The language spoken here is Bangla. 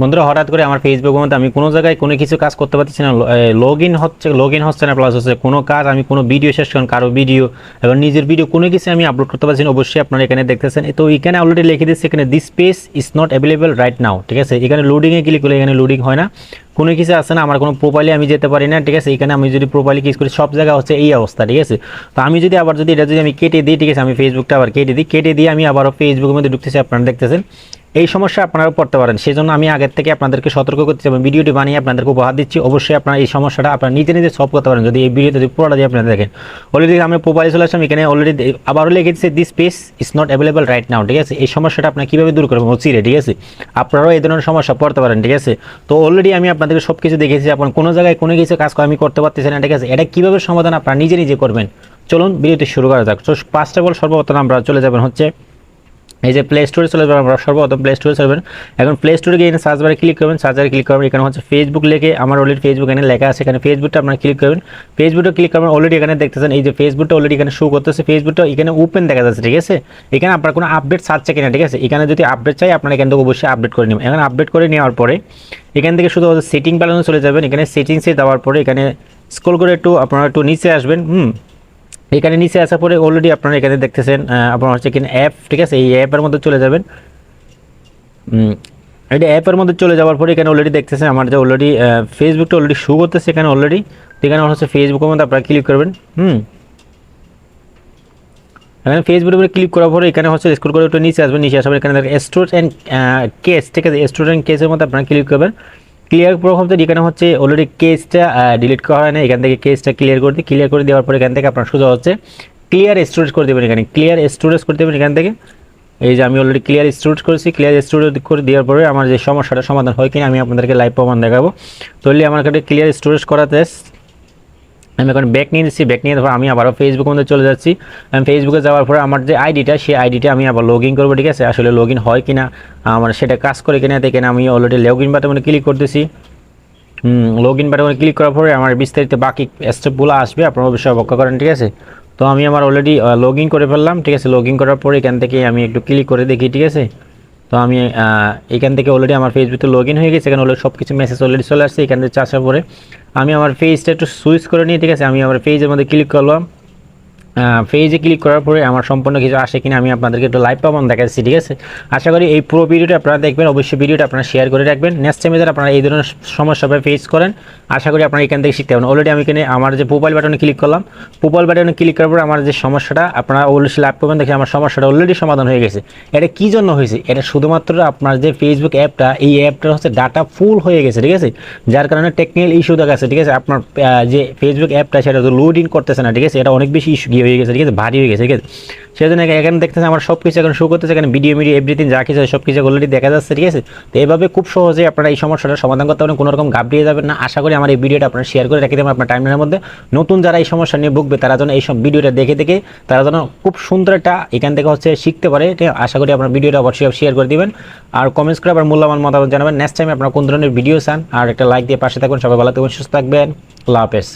বন্ধুরা, হঠাৎ করে আমার ফেসবুকের মধ্যে আমি কোনো জায়গায় কোনো কিছু কাজ করতে পারতেছি না। লগ ইন হচ্ছে লগ ইন হচ্ছে না প্লাস হচ্ছে কোনো কাজ আমি কোনো ভিডিও শেষ করেন কারও ভিডিও এবং নিজের ভিডিও কোনো কিছু আমি আপলোড করতে পারছি না। অবশ্যই আপনারা এখানে দেখতেছেন। তো এখানে অলরেডি লিখে দিচ্ছি এখানে this space is not available right now ঠিক আছে? এখানে লোডিংয়ে ক্লিক করলে এখানে লোডিং হয় না। কোনো কিছু আসে না, আমার কোনো প্রোফাইলে আমি যেতে পারি না, ঠিক আছে? এখানে আমি যদি প্রোফাইলে ক্লিক করি, সব জায়গা হচ্ছে এই অবস্থা, ঠিক আছে? তো আমি যদি আবার যদি এটা যদি আমি কেটে দিই, ঠিক আছে? আমি ফেসবুকটা আবার কেটে দিই, কেটে দিয়ে আমি আবারও ফেসবুকের মধ্যে ঢুকতেছি, আপনারা দেখতেছেন। এই সমস্যা আপনারা পড়তে পারেন। সেই জন্য আমি আগের থেকে আপনাদেরকে সতর্ক করতে চাই ভিডিওটি বানিয়ে আপনাদেরকে উপহার দিচ্ছি। অবশ্যই আপনারা এই সমস্যাটা আপনারা নিজে নিজে সলভ করতে পারেন। যদি এই ভিডিওতে যদি পুরোটা দিয়ে আপনারা দেখেন। অলরেডি আমি প্রোফাইলে চলে আসলাম, এখানে অলরেডি আবারও লিখে this space is not available right now ঠিক আছে? এই সমস্যাটা আপনারা কীভাবে দূর করবেন? চিরে ঠিক আছে? আপনারাও এই ধরনের সমস্যা পড়তে পারেন, ঠিক আছে? তো অলরেডি আমি আপনাদেরকে সব কিছু দেখেছি আপনার কোনো জায়গায় কোনো কিছু কাজ আমি করতে পারতেছি না, ঠিক আছে? এটা কীভাবে সমাধান আপনারা নিজে নিজে করবেন? চলুন, ভিডিওটি শুরু করা যাক। তো অফ অল সর্বপ্রথম আমরা চলে যাবেন হচ্ছে এই যে প্লে স্টোরে চলে যাবেন আমরা সর্বপ্রথম প্লে স্টোরে চলবেন এখন প্লে স্টোরে গিয়ে সার্চ বারে ক্লিক করবেন সার্চ বারে ক্লিক করবেন এখানে হচ্ছে ফেসবুক লেগে আমার অলরেডি ফেসবুক এখানে লেখা আছে, এখানে ফেসবুকটা আপনারা ক্লিক করবেন। ফেসবুকটা ক্লিক করবেন অলরেডি এখানে দেখতেছেন, এই যে ফেসবুকটা অলরেডি এখানে শো করতেছে ফেসবুকটা এখানে ওপেন দেখা যাচ্ছে, ঠিক আছে? এখানে আপনার কোনো আপডেট চাচ্ছে কিনা, ঠিক আছে? এখানে যদি আপডেট চাই, আপনারা এখান থেকে অবশ্যই আপডেট করে নেবেন। এখানে আপডেট করে নেওয়ার পরে, এখান থেকে শুধু সেটিং প্যানেলে চলে যাবেন। এখানে সেটিংসে দেওয়ার পরে এখানে স্ক্রল করে একটু আপনারা একটু নিচে আসবেন, হুম? এখানে নিচে আসার পরে অলরেডি আপনারা এখানে দেখতেছেন আপনার হচ্ছে কিনা অ্যাপ ঠিক আছে? এই অ্যাপের মধ্যে চলে যাবেন। এটা অ্যাপের মধ্যে চলে যাওয়ার পরে এখানে অলরেডি দেখতেছেন, আমার যে অলরেডি ফেসবুকটা অলরেডি শু করতেছে এখানে অলরেডি এখানে আমার হচ্ছে ফেসবুকের মধ্যে আপনারা ক্লিক করবেন, হুম। এখানে ফেসবুকের উপরে ক্লিক করার পরে এখানে হচ্ছে স্ক্রল করে একটু নিচে আসবেন নিচে আসবেন এখানে স্টোরেজ অ্যান্ড কেস ঠিক আছে? স্টোরেজ অ্যান্ড কেসের মধ্যে আপনারা ক্লিক করবেন। ক্লিয়ার প্রভাব তো এখানে হচ্ছে অলরেডি কেসটা ডিলিট করা হয় না এখান থেকে কেসটা ক্লিয়ার করে দিই। ক্লিয়ার করে দেওয়ার পরে এখান থেকে আপনার সোজা হচ্ছে ক্লিয়ার স্টোরেজ করে দেবেন এখানে। ক্লিয়ার স্টোরেজ করে দেবেন এখান থেকে। এই যে আমি অলরেডি ক্লিয়ার স্টোরেজ করেছি। ক্লিয়ার স্টোরেজ করে দেওয়ার পরে আমার যে সমস্যাটা সমাধান হয় কিনা আমি আপনাদেরকে লাইভ প্রমাণ দেখাবো। তাহলে আমার কাছে ক্লিয়ার স্টোরেজ করাতে আমি এখন ব্যাক নিয়ে নিচ্ছি ব্যাক নিয়ে তারপর আমি আবারও ফেসবুকের মধ্যে চলে যাচ্ছি। আমি ফেসবুকে যাওয়ার পরে আমার যে আইডিটা সেই আইডিটা আমি আবার লগ ইন করব, ঠিক আছে? আসলে লগ ইন হয় কিনা, আমার সেটা কাজ করে কিনা দেখেন আমি অলরেডি লগ ইন বাটনে ক্লিক করতেছি। লগ ইন বাটনে ক্লিক করার পরে আমার বিস্তারিত বাকি স্টেপগুলো আসবে, আপনারা অবশ্যই অবজ্ঞা করেন, ঠিক আছে? তো আমি আমার অলরেডি লগ ইন করে ফেললাম, ঠিক আছে? লগ ইন করার পরে এখান থেকে আমি একটু ক্লিক করে দেখি, ঠিক আছে? তো আমি এখান থেকে অলরেডি আমার ফেসবুকে লগ ইন হয়ে গেছে, এখানে অলরেডি সব কিছু মেসেজ অলরেডি চলে আসছে, এখান থেকে আসার পরে। আমি আমার ফেসটা একটু সুইচ করে নিই, ঠিক আছে? আমি আমার ফেসের মধ্যে ক্লিক করলাম। পেজে ক্লিক করার পরে আমার সম্পূর্ণ কিছু আসে কিনা আমি আপনাদেরকে একটু লাইভ পাবন দেখাচ্ছি ঠিক আছে? আশা করি এই পুরো ভিডিওটা আপনারা দেখবেন, অবশ্যই ভিডিওটা আপনারা শেয়ার করে রাখবেন। নেক্সট টাইমে যারা আপনারা এই ধরনের সমস্যা ফেস করেন, আশা করি আপনারা এখান থেকে শিখতে পারেন অলরেডি আমি এখানে আমার যে প্রোফাইল বাটনে ক্লিক করলাম প্রোফাইল বাটনে ক্লিক করার পরে আমার যে সমস্যাটা, আপনারা অবশ্যই লাইভ পাবেন দেখে আমার সমস্যাটা অলরেডি সমাধান হয়ে গেছে। এটা কী জন্য হয়েছে? এটা শুধুমাত্র আপনার যে ফেসবুক অ্যাপটা এই অ্যাপটা হচ্ছে ডাটা ফুল হয়ে গেছে, ঠিক আছে? যার কারণে টেকনিক্যাল ইস্যু দেখা গেছে, ঠিক আছে? আপনার যে ফেসবুক অ্যাপটা সেটা তো লোড ইন করতেছে না, ঠিক আছে? এটা অনেক বেশি ইস্যু গিয়ে হয়ে গেছে, ঠিক আছে? ভারী হয়ে গেছে, ঠিক আছে? সেই জন্য এখানে দেখতেছে আমার সব কিছু এখন শো করতেছে, এখানে ভিডিও মিডিও এভরিথিং যা কিছু সব কিছু অলরেডি দেখা যাচ্ছে, ঠিক আছে? তো এইভাবে খুব সহজে আপনারা এই সমস্যাটার সমাধান করতে পারেন কোনো রকম ঘাবড়িয়ে যাবেন না। আশা করি আমার এই ভিডিওটা আপনারা শেয়ার করে রেখে দেবেন আপনার টাইমলাইনের মধ্যে। নতুন যারা এই সমস্যা নিয়ে ভুগবে, তারা যেন এই সব ভিডিওটা দেখে দেখে, তারা যেন খুব সুন্দর একটা এখান থেকে হচ্ছে শিখতে পারে, ঠিক আশা করি আপনার ভিডিওটা অবশ্যই শেয়ার করে দিবেন। আর কমেন্টস করে আবার মূল্যবান মতামত জানাবেন। নেক্সট টাইম আপনারা কোন ধরনের ভিডিও চান, আর একটা লাইক দিয়ে পাশে থাকবেন সবাই ভালো থাকবেন, সুস্থ থাকবেন। আল্লাহ হাফেজ।